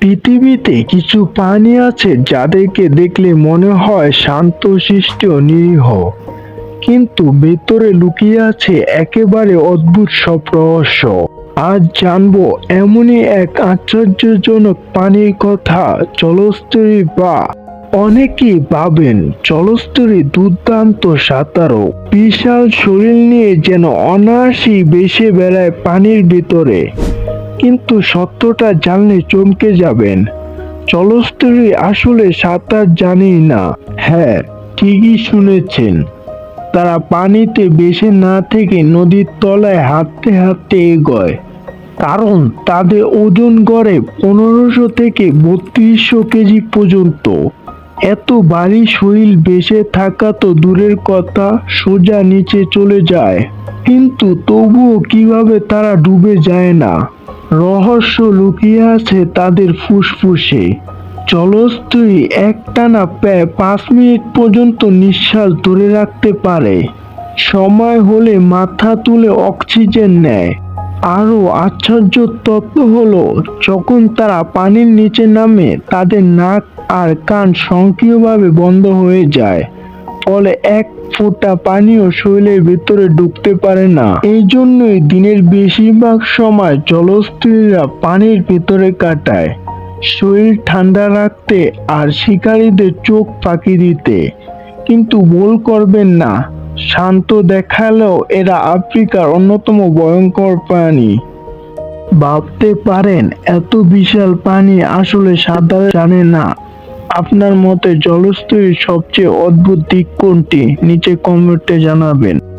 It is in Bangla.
পৃথিবীতে কিছু প্রাণী আছে যাদেরকে দেখলে মনে হয় শান্ত শিষ্ট ও নিরীহ। কিন্তু ভেতরে লুকিয়ে আছে একেবারে অদ্ভুত সব রহস্য। আজ জানব এমনই এক আশ্চর্যজনক প্রাণীর কথা জলস্তরী বা অনেকেই ভাবেন জলস্তরী দুর্দান্ত সাঁতারও বিশাল শরীর নিয়ে যেন অনায়াসেই বেসে বেড়ায় পানির ভিতরে। কিন্তু সত্যটা জানলে চমকে যাবেন। জলস্তরী আসলে সাঁতার জানেই না। হ্যাঁ ঠিকই শুনেছেন। তারা পানিতে বেশি না থেকে নদীর তলায় হাঁটতে হাঁটতে এগোয়। কারণ তাদের ওজন গড়ে পনেরোশো থেকে বত্রিশশো কেজি পর্যন্ত। এত ভারী শরীর বেঁচে থাকা তো দূরের কথা, সোজা নিচে চলে যায়। কিন্তু তবুও কীভাবে তারা ডুবে যায় না? রহস্য লুকিয়ে আছে তাদের ফুসফুসে। জলস্থলী একটানা পাঁচ মিনিট পর্যন্ত নিঃশ্বাস ধরে রাখতে পারে। সময় হলে মাথা তুলে অক্সিজেন নেয়। আরও আশ্চর্য তত্ত্ব হলো, যখন তারা পানির নিচে নামে, তাদের নাক আর কান সক্রিয়ভাবে বন্ধ হয়ে যায়। ফলে এক ফোঁটা পানিও শরীরের ভিতরে ঢুকতে পারে না। এই জন্যই দিনের বেশিরভাগ সময় জলস্থলীরা পানির ভিতরে কাটায়। শরীর ঠান্ডা রাখতে আর শিকারীদের চোখ ফাঁকি দিতে। কিন্তু ভুল করবেন না। শান্ত দেখালেও এরা আফ্রিকার অন্যতম ভয়ঙ্কর প্রাণী। ভাবতে পারেন, এত বিশাল পানি আসলে সাঁতার জানে না। আপনার মতে জলস্থির সবচেয়ে অদ্ভুত দিক কোনটি? নিচে কমেন্টে জানাবেন।